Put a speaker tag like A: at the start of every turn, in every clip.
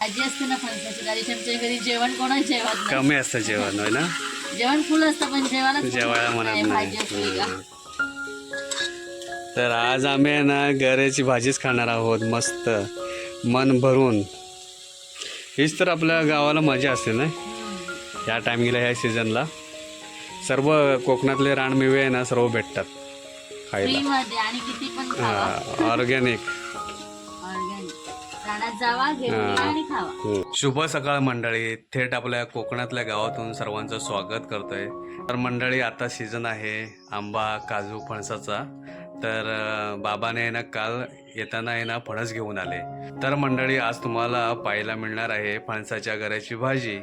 A: भाजी असते ना फणसाची दारीची आमच्या घरी जेवण कोणाच जेवत नाही.
B: कमी असतं जेवण होय ना?
A: जेवण फुल असतं पण जेवायला
B: जेवायला म्हणत नाही तर आज आम्ही आहे ना गऱ्याची भाजीच खाणार आहोत मस्त. मन भरून. हीच तर आपल्या गावाला मजा असते ना? या टायमिंगला ह्या सीझनला सर्व कोकणातले रानमेवे आहे ना सर्व भेटतात
A: फ्री
B: खायला.
A: मध्ये आणि किती पण खावा.
B: ऑर्गॅनिक
A: जावा घेऊन या आणि खावा.
B: शुभ सकाळ मंडळी. थेट आपल्या कोकणातल्या गावातून सर्वांचं स्वागत करतोय. तर मंडळी आता सीझन आहे आंबा काजू फणसाचा. तर बाबाने ना काल येताना आहे ना फणस घेऊन आले. तर मंडळी आज तुम्हाला पाहायला मिळणार आहे फणसाच्या गऱ्याची भाजी.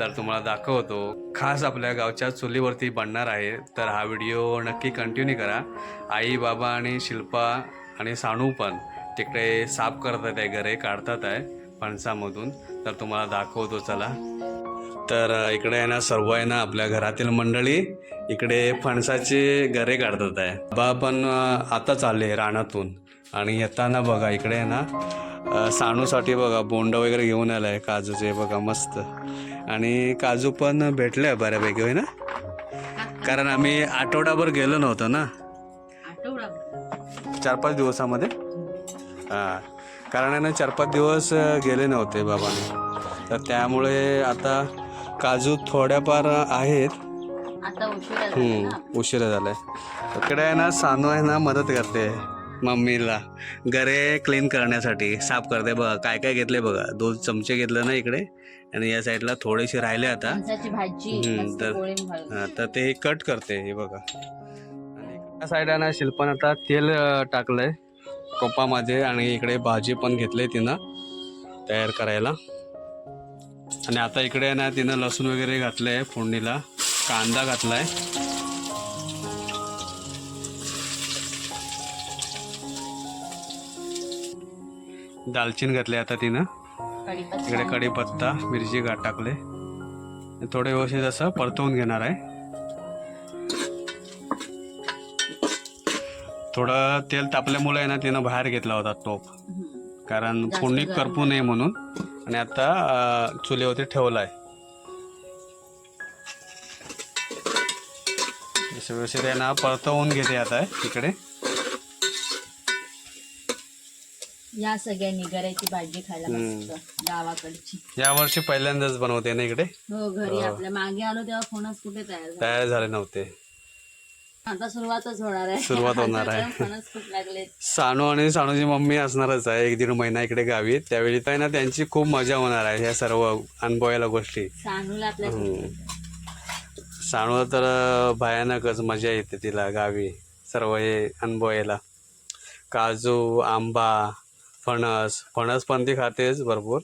B: तर तुम्हाला दाखवतो. खास आपल्या गावच्या चुलीवरती बनणार आहे. तर हा व्हिडिओ नक्की कंटिन्यू करा. आई बाबा आणि शिल्पा आणि सानू पण. तिकडे साफ करतात आहे गरे काढतात आहे फणसामधून. तर तुम्हाला दाखवतो चला. तर इकडे आहे ना सर्व आहे ना आपल्या घरातील मंडळी इकडे फणसाचे गरे काढतात आहे. बा पण अ, आता चालले रानातून. आणि येताना बघा इकडे आहे ना अ, सानूसाठी बघा बोंड वगैरे घेऊन आलाय काजूचे बघा मस्त. आणि काजू पण भेटले बऱ्यापैकी होय ना? कारण आम्ही आठवडाभर गेलो नव्हतो ना. चार पाच दिवसामध्ये. हां. कारण आहे ना चार पाच दिवस गेले नव्हते बाबाने. तर त्यामुळे आता काजू थोड्याफार आहेत.
A: उशिरा
B: हम्म. उशिरा झालाय. इकडे आहे ना सानू आहे ना मदत करते मम्मीला. गरे क्लीन करण्यासाठी. साफ करते बघा काय काय घेतले बघा. दोन चमचे घेतले ना इकडे. आणि या साईडला थोडेसे राहिले आता. तर-. हा, तर ते कट करते हे बघा. आणि साईड आहे ना शिल्पन आता तेल टाकलंय. कोपामध्ये आणि इकडे भाजी पण घेतली तिनं तयार करायला. आणि आता इकडे ना तिनं लसूण वगैरे घातलंय फोडणीला. कांदा घातलाय. दालचीन घातले आता तिनं. इकडे कढीपत्ता मिरची घाट टाकले. थोडे व्यवस्थित असं परतवून घेणार आहे. थोडं तेल तापल्यामुळे आहे ना तिनं बाहेर घेतला होता
A: हम्म.
B: कारण फोडणी करपू नये म्हणून. आणि आता चुलीवरती ठेवलाय. असं व्यवस्थित आहे ना परतवून घेते आता इकडे.
A: या सगळ्यांनी गऱ्याची भाजी खायला. मस्त गावाकडची.
B: यावर्षी पहिल्यांदाच बनवते ना इकडे?
A: हो घरी आपल्या मागे आलो तेव्हा फणस कुठे तयार
B: तयार झाले नव्हते.
A: आता सुरुवातच होणार आहे.
B: सुरुवात होणार आहे.
A: आता फणस खूप लागले.
B: सानू आणि सानूची मम्मी असणारच आहे. एक दीड महिना इकडे गावी त्यावेळी तर ना त्यांची खूप मजा होणार आहे ह्या सर्व अनुभवायला गोष्टी.
A: सानूला आपल्या
B: हम्म. सानूला तर भयानकच मजा येते तिला गावी सर्व हे अनुभवायला. काजू आंबा फणस. फणस पण ती खातेच भरपूर.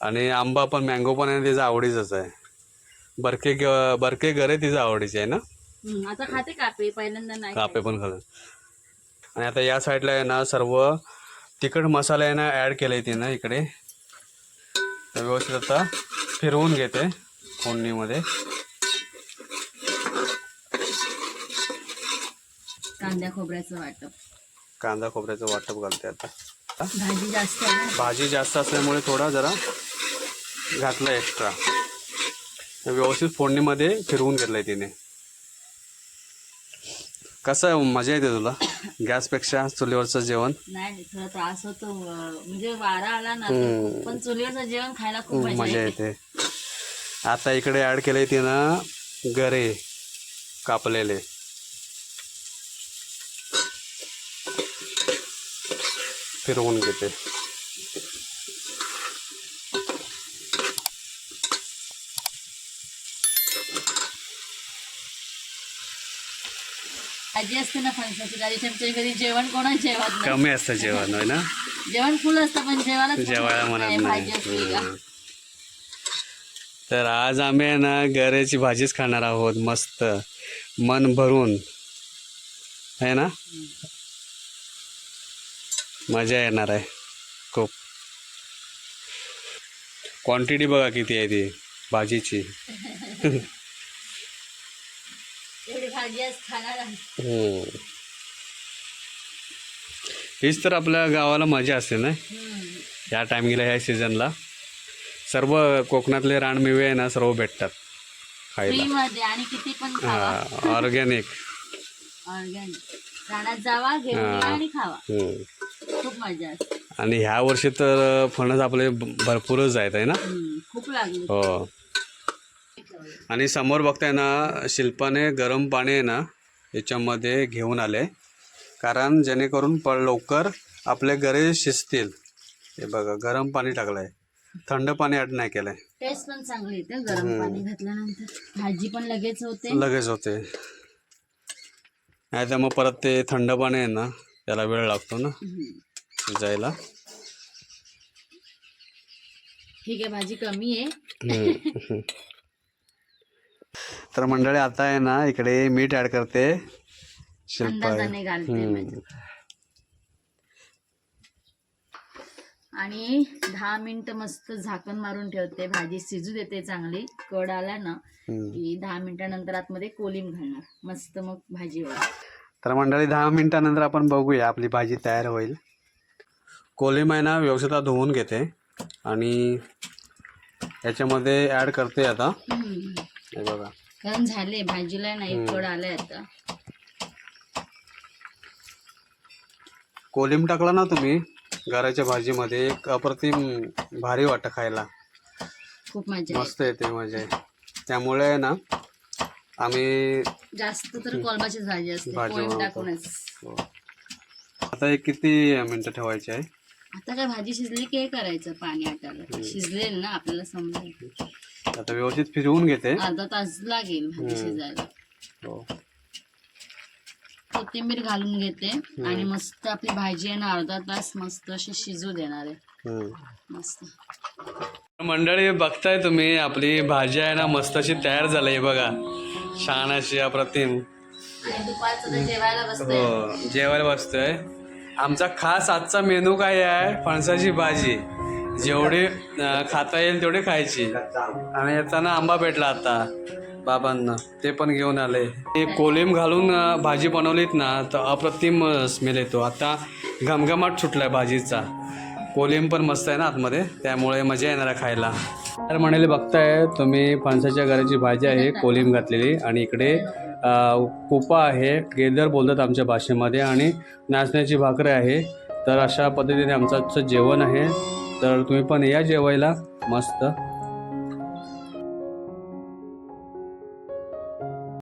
B: आणि आंबा पण मँगो पण आहे तिचा आवडीचंच आहे. बरके बरके गरे तिचं आवडीचे आहे ना?
A: आता खाते कापे पहिल्यांदा नाही
B: कापे पण घालून आणि आता या साईडला आहे ना सर्व तिखट मसाले आहे ना ॲड केले तिनं इकडे. तर व्यवस्थित आता फिरवून घेते फोडणीमध्ये.
A: कांद्या खोबऱ्याचं वाटप.
B: कांदा खोबऱ्याचं वाटप घालते आता.
A: भाजी जास्त आहे.
B: भाजी जास्त असल्यामुळे थोडा जरा घातलं एक्स्ट्रा व्यवस्थित फोडणीमध्ये फिरवून घेतलंय तिने. कसं आहे मजा येते तुला? गॅसपेक्षा चुलीवरचं जेवण?
A: नाही नाही, थोडा त्रास होतो. म्हणजे वारा आला ना
B: हम्म.
A: पण चुलीवरचं जेवण खायला खूप मजा
B: मजा
A: येते.
B: येते. आता इकडे ऍड केले तिनं गरे कापलेले. फिरवून घेते.
A: भाजी असते ना फणसाची दारीची आमच्या घरी जेवण कोणाच जेवत नाही.
B: कमी असतं जेवण होय ना?
A: जेवण फुल असतं पण जेवायला
B: जेवायला म्हणत
A: येते. भाजी असली
B: नाही
A: का.
B: तर आज आम्ही आहे ना गऱ्याची भाजीच खाणार आहोत मस्त. मन भरून. आहे ना? मजा येणार आहे खूप. क्वांटिटी बघा किती आहे ती भाजीची.
A: भाजी आज खाणार आहे.
B: हम्म. हीच तर आपल्या गावाला मजा असते ना?
A: हम्म.
B: या टायमिंगला ह्या सीझनला सर्व कोकणातले रानमेवे आहे ना सर्व भेटतात खायला.
A: मध्ये आणि किती पण खावा.
B: हा ऑर्गॅनिक
A: ऑर्गॅनिक रानात जावा घेऊन या आणि खावा. खूप मजा असते.
B: आणि ह्या वर्षी तर फणस आपले भरपूरच आहेत आहे ना?
A: हम्म, खूप लागली.
B: हो. आणि समोर बघताय ना शिल्पाने गरम पाणी आहे ना याच्यामध्ये घेऊन आले. कारण जेणेकरून प लवकर आपले गरे शिजतील. हे बघा गरम पाणी टाकलंय. थंड पाणी ॲड नाही केलंय.
A: टेस्ट पण चांगली येते गरम पाणी घातल्यानंतर? भाजी पण लगेच होते.
B: लगेच होते. नाही तर मग परत ते थंड पाणी आहे ना त्याला वेळ लागतो ना. शिजायला
A: ठीक आहे भाजी कमी आहे.
B: तर मंडळी आता आहे ना इकडे मीठ ऍड करते. शिल्पा
A: अंदाजाने घालते
B: हम्म.
A: मी. आणि दहा मिनिट मस्त झाकण मारून ठेवते. भाजी शिजू देते चांगली. कड आला ना. की दहा मिनिटानंतर आतमध्ये कोलिम घालणार. मस्त मग भाजी होईल.
B: तर मंडळी दहा मिनिटानंतर आपण बघूया आपली भाजी तयार होईल. कोलिम आहे ना व्यवस्थित धुवून घेते. आणि याच्यामध्ये ऍड करते आता.
A: हम्म.
B: हे बघा.
A: कारण झाले भाजीला नाही आलाय आता.
B: कोलिम टाकला ना तुम्ही घराच्या भाजीमध्ये एक अप्रतिम भारी वाटतं खायला.
A: खूप मजा
B: मस्त येते म्हणजे त्यामुळे आहे ना आम्ही
A: जास्त तर कोलमाचीच भाजी असते
B: भाजी
A: कोळंब
B: बनवतो.
A: टाकूनच.
B: हो. आता हे किती मिनटं ठेवायचे आहे?
A: आता काय भाजी शिजली की हे करायचं पाणी आटायला. शिजलेल ना आपल्याला समजेल.
B: आता व्यवस्थित फिरवून घेते.
A: अर्धा तास लागेल भाजी शिजायला.
B: हो.
A: कोथिंबीर घालून घेते आणि मस्त आपली भाजी आहे ना अर्धा तास मस्त अशी शिजू देणार आहे. मस्त.
B: मंडळी बघताय तुम्ही आपली भाजी आहे ना मस्त अशी तयार झाली बघा. छान अशी अप्रतिम हो जेवायला बसतोय. आमचा खास आजचा मेनू काय आहे? फणसाची भाजी. जेवढे खाता येईल तेवढे खायची. आणि येताना आंबा भेटला आता बाबांना. ते पण घेऊन आले. ते कोलिम घालून भाजी बनवलीत ना तर अप्रतिम स्मेल येतो. आता घमघमाट सुटलाय भाजीचा. कोलिम पण मस्त आहे ना आतमध्ये. त्यामुळे मजा येणार आहे खायला. तर म्हणाले बघताय तुम्ही फणसाच्या घराची भाजी आहे कोलिम घातलेली. आणि इकडे कुपा आहे. गेदर बोलतात आमच्या भाषेमध्ये. आणि नाचण्याची भाकरी आहे. तर अशा पद्धतीने आमचं जेवण आहे. तर तुम्ही पण या जेवायला. मस्त.